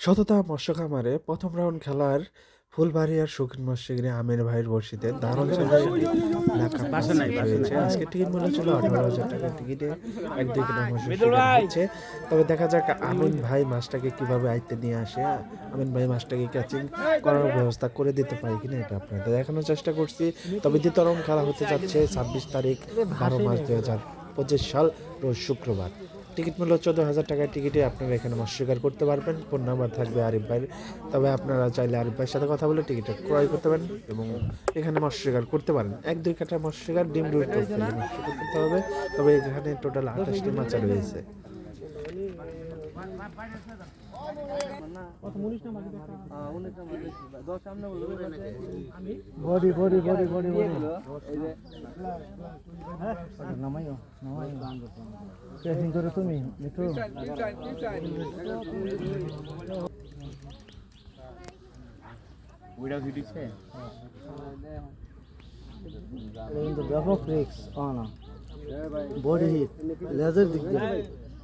শততা মৎস্য খামারে প্রথম রাউন্ড খেলার ফুলবাড়িয়ার শৌখিন মৎস্যগিরি আমির ভাইয়ের বর্ষিতে দারুণ হয়েছে আজকে টিকিট মূল্য ছিল আঠারো হাজার টাকা টিকিটে এক দুই কিলো হচ্ছে তবে দেখা যাক আমিন ভাই মাছটাকে কীভাবে আইতে নিয়ে আসে। আমিন ভাই মাছটাকে ক্যাচিং করার ব্যবস্থা করে দিতে পারি কিনা এটা আপনাদের দেখানোর চেষ্টা করছি। তবে দ্বিতীয় রাউন্ড খেলা হতে যাচ্ছে ছাব্বিশ তারিখ বারো মার্চ দুই হাজার পঁচিশ সাল রোজ শুক্রবার। টিকিট মূল্য চোদ্দ হাজার টাকার টিকিটে আপনারা এখানে মাছ করতে পারবেন। ফোন নাম্বার থাকবে আরিফ ভাইয়ের। তবে আপনারা চাইলে আরিফ ভাইয়ের সাথে কথা বলে টিকিটটা ক্রয় করতে পারেন এবং এখানে মাছ করতে পারেন। এক, দুই কাটা মাছ শিকার, ডিম রুট মাছ করতে হবে। তবে এখানে টোটাল আঠাশটি মাচা রয়েছে। Body body body body body নামাইও নামাইও ট্রেসিং তুমি, একটু। কিন্তু ব্যাপক রিক্স না বডি লেজার দিক দিয়ে।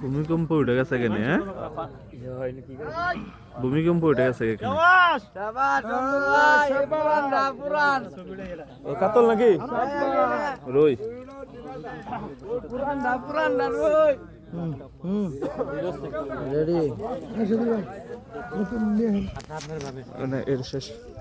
ভূমিকম্প উঠে গেছে কেন হ্যাঁ? ভূমিকম্প উঠে গেছে কাতল নাকি? রই। রেডি। মানে এর শেষ।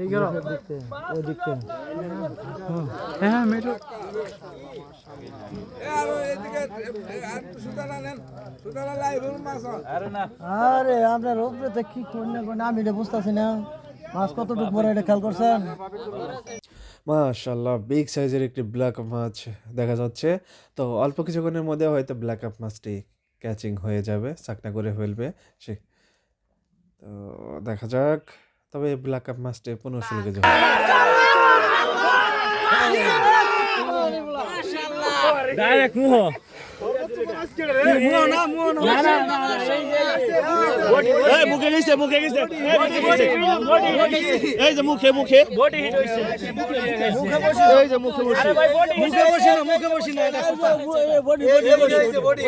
এই গেল। ওই দেখতে হ্যাঁ মেট্রো আরে আপনার উপরে তো কি করলে আমি এটা বুঝতেছি না। মাছ কতটুকু বড় এটা খেয়াল করছেন? মাশাল্লাহ বিগ সাইজের একটি ব্ল্যাক মাছ দেখা যাচ্ছে। তো অল্প কিছুক্ষণের মধ্যে হয়তো ব্ল্যাক আপ মাছটি ক্যাচিং হয়ে যাবে চাকনা করে ফেলবে সে। তো দেখা যাক। তবে ব্ল্যাক আপ মাছটি পনেরো ষোলো কেজি। ডাইরেক্ট মুহ। মুখে গেছে মুখে গেছে। এই যে মুখে মুখে। বডি হিট হইছে এই যে মুখে বসে। মুখে বসি না মুখে বসি না এটা বডি বডি বডি